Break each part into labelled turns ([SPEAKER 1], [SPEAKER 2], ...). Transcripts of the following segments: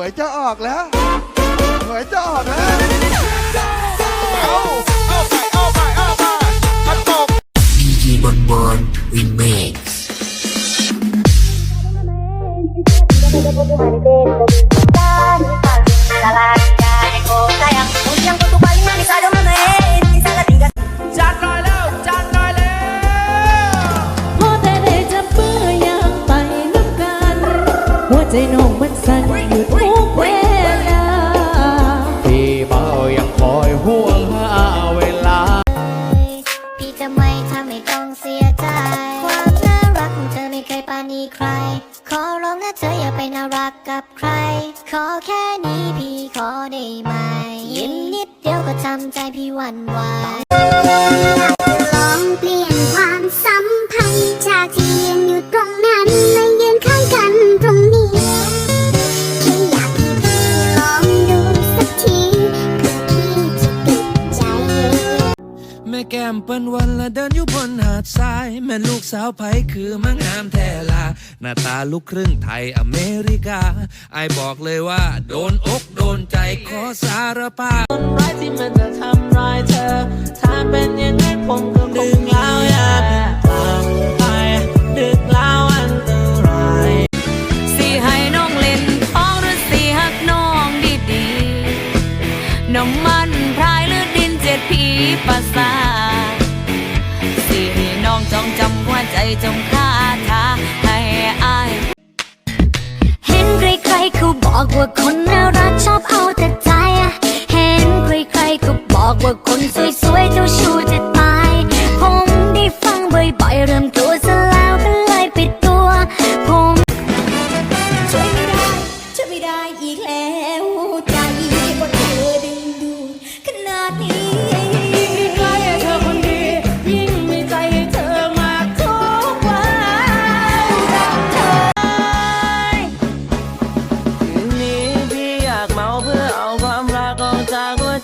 [SPEAKER 1] วยจะออกแล้วหวยจะออกแล้วเอาเอาไปเอาไปเอาไปมันตก
[SPEAKER 2] PG Bon Bon Remix
[SPEAKER 3] กกั
[SPEAKER 4] บ
[SPEAKER 5] ใคร ขอแค่นี้พี่ขอได้ไหม ยิ้มนิดเดียวก็ทำใจพี่หวั่นไหว
[SPEAKER 6] ลองเปลี่ยนความสัมพันธ์จากที่ยืนอยู่ตรงนั้นมายืนข้างกันตรงนี้แค่อยากให้พี่ลองดูสักทีเพื่อพี่จะติดใจ
[SPEAKER 4] แม่แก้มเปิ้นวันละเดินอยู่ บนหาดทราย แม่ลูกสาวไผคือมังงามแท้ลา หน้าตาลูกครึ่งไทยอเมริกา ไอบอกเลยว่า โดนอกโดนใจขอสารภาพคน
[SPEAKER 7] ร้ายที่มันจะทำร้ายเธอ ถ้าเป็นอย่างนั้นผมก็คงแล้วอย่าเพิ่งกลับไปดึกแล้วอันตราย
[SPEAKER 3] สีให้น้องเล่นทองหรือสีหักน้องดีๆน้ำมันพรายหรือดินเจ็ดผีประสา จงคาถาให้อาย
[SPEAKER 6] เห็นใครๆเขาบอกว่าคนน่ารักชอบเอาแต่ใจ เห็นใครๆก็บอกว่าคนสวยๆเจ้าชู้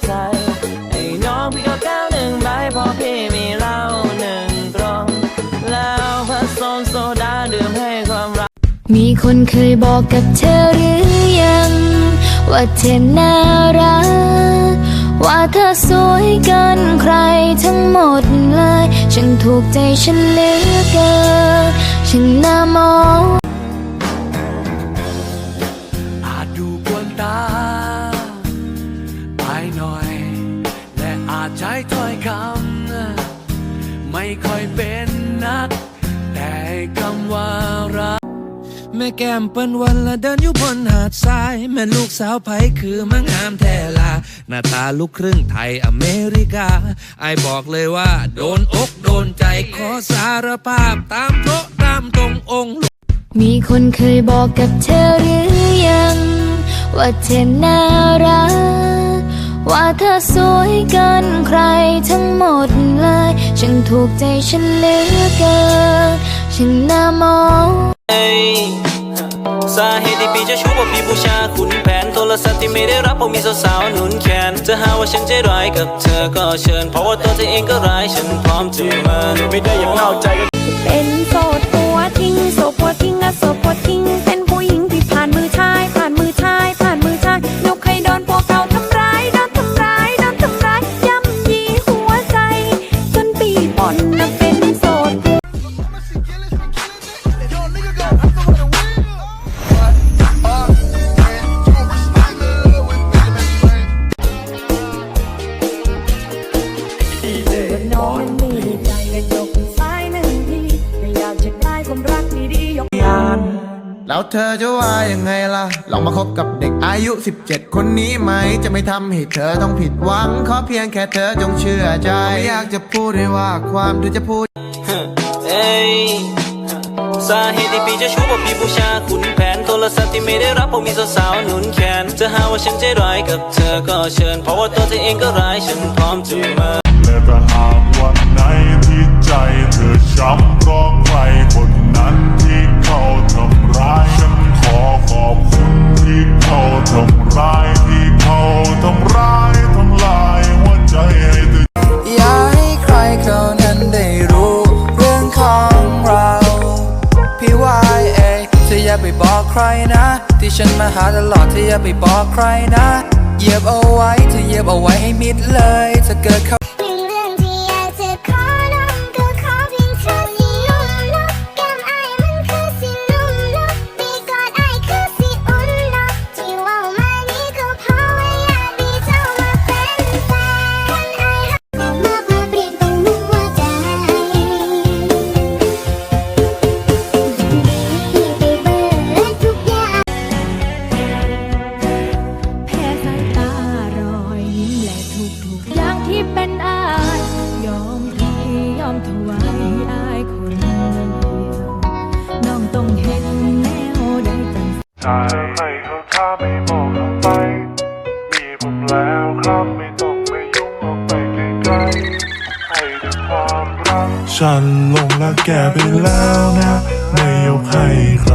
[SPEAKER 5] ใจ
[SPEAKER 7] ไอ้น้องพี่ก็แก้วหนึ่งใบพอพี่มีเหล้าหนึ่งกลองแล้วผสมโซดาดื่มให้ความรัก
[SPEAKER 3] มีคนเคยบอกกับเธอหรือยัง ว่าเธอน่ารัก ว่าเธอสวยเกินใครทั้งหมดเลย ฉันถูกใจฉันเหลือเกินฉันน่ามองำ
[SPEAKER 4] ว่ารักแม่แก้มเปิ้นวันละเดินอยู่บนหาดทราย แม่ลูกสาวไผคือมังงามแท้ลา หน้าตาลูกครึ่งไทยอเมริกา ไอบอกเลยว่า โดนอกโดนใจขอสารภาพตามโตะตามตรงองค์
[SPEAKER 3] มีคนเคยบอกกับเธอหรือยัง ว่าเธอน่ารัก ว่าเธอสวยเกินใครทั้งหมดเลย ฉันถูกใจฉันเหลือเกิน ฉันน่ามอง
[SPEAKER 7] สาเหตุที่พี่จะชู้เพราะพี่บูชาขุนแผนโทรศัพท์ที่ไม่ได้รับเพราะมีสาวๆหนุนแขนจะหาว่าฉันใจร้ายกับเธอก็เชิญเพราะว่าตัวเธอเองก็ร้ายฉันพร้อมจะมาไม่ได้อย่างเงาใจ
[SPEAKER 3] เป็นโส น้อ
[SPEAKER 5] งมีใจก็ยกซ้ายหนึ่งทีแต่อยากจะได้ความรักดีๆยก
[SPEAKER 1] แล้วเธอจะว่ายังไงล่ะ ลองมาคบกับเด็กอายุ 17 คนนี้ไหม จะไม่ทำให้เธอต้องผิดหวัง ขอเพียงแค่เธอจงเชื่อใจไม่อยากจะพูดให้ว่าความหรือจะพูด
[SPEAKER 7] เอ้ยสาเหตุที่พี่จะชู้เพราะพี่บูชาขุนแผนโทรศัพท์ที่ไม่ได้รับเพราะมีสาวๆหนุนแขนจะหาว่าฉันใจร้ายกับเธอก็เชิญ เพราะว่าตัวเธอเองก็ร้ายฉันพร้อมจะมา
[SPEAKER 8] ต่หากวันไหนที่ใจเธอช้ำเพราะใครคนนั้นที่เขาทำร้าย ฉันขอขอบคุณที่เขาทำร้ายที่เขาทำร้ายทำลายหัวใจให้เธอ
[SPEAKER 9] อย่าให้ใครเขานั้นได้รู้เรื่องของเราพี่ว่าเอ๋เธออย่าไปบอกใครนะ ที่ฉันมาหาตลอดเธออย่าไปบอกใครนะเหยียบเอาไว้เธอเหยียบเอาไว้ให้มิดเลย
[SPEAKER 5] จะเกิดเขา ฉันลง
[SPEAKER 3] รักแก
[SPEAKER 8] ไปแล้วนะ ไม่ยกให้ใคร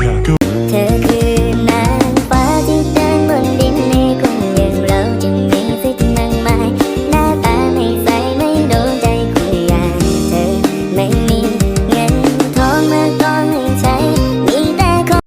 [SPEAKER 8] อยา